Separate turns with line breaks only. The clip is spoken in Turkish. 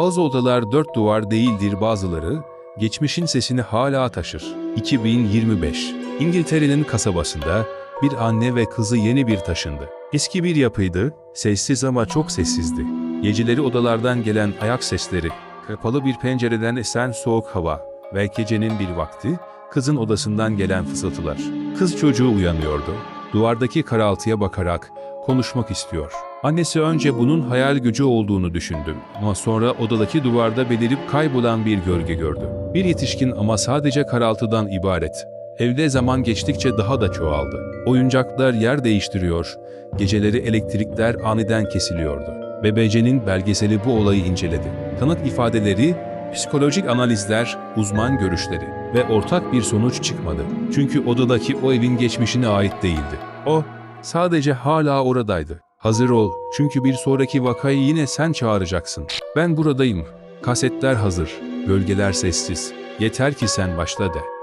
Bazı odalar dört duvar değildir bazıları, geçmişin sesini hala taşır. 2025 İngiltere'nin kasabasında bir anne ve kızı yeni bir taşındı. Eski bir yapıydı, sessiz ama çok sessizdi. Geceleri odalardan gelen ayak sesleri, kapalı bir pencereden esen soğuk hava ve gecenin bir vakti kızın odasından gelen fısıltılar. Kız çocuğu uyanıyordu. Duvardaki karaltıya bakarak konuşmak istiyor. Annesi önce bunun hayal gücü olduğunu düşündü ama sonra odadaki duvarda belirip kaybolan bir gölge gördü. Bir yetişkin ama sadece karaltıdan ibaret. Evde zaman geçtikçe daha da çoğaldı. Oyuncaklar yer değiştiriyor, geceleri elektrikler aniden kesiliyordu. BBC'nin belgeseli bu olayı inceledi. Tanık ifadeleri, psikolojik analizler, uzman görüşleri ve ortak bir sonuç çıkmadı. Çünkü odadaki o evin geçmişine ait değildi. O, sadece hala oradaydı. Hazır ol, çünkü bir sonraki vakayı yine sen çağıracaksın. Ben buradayım. Kasetler hazır, bölgeler sessiz. Yeter ki sen başla de.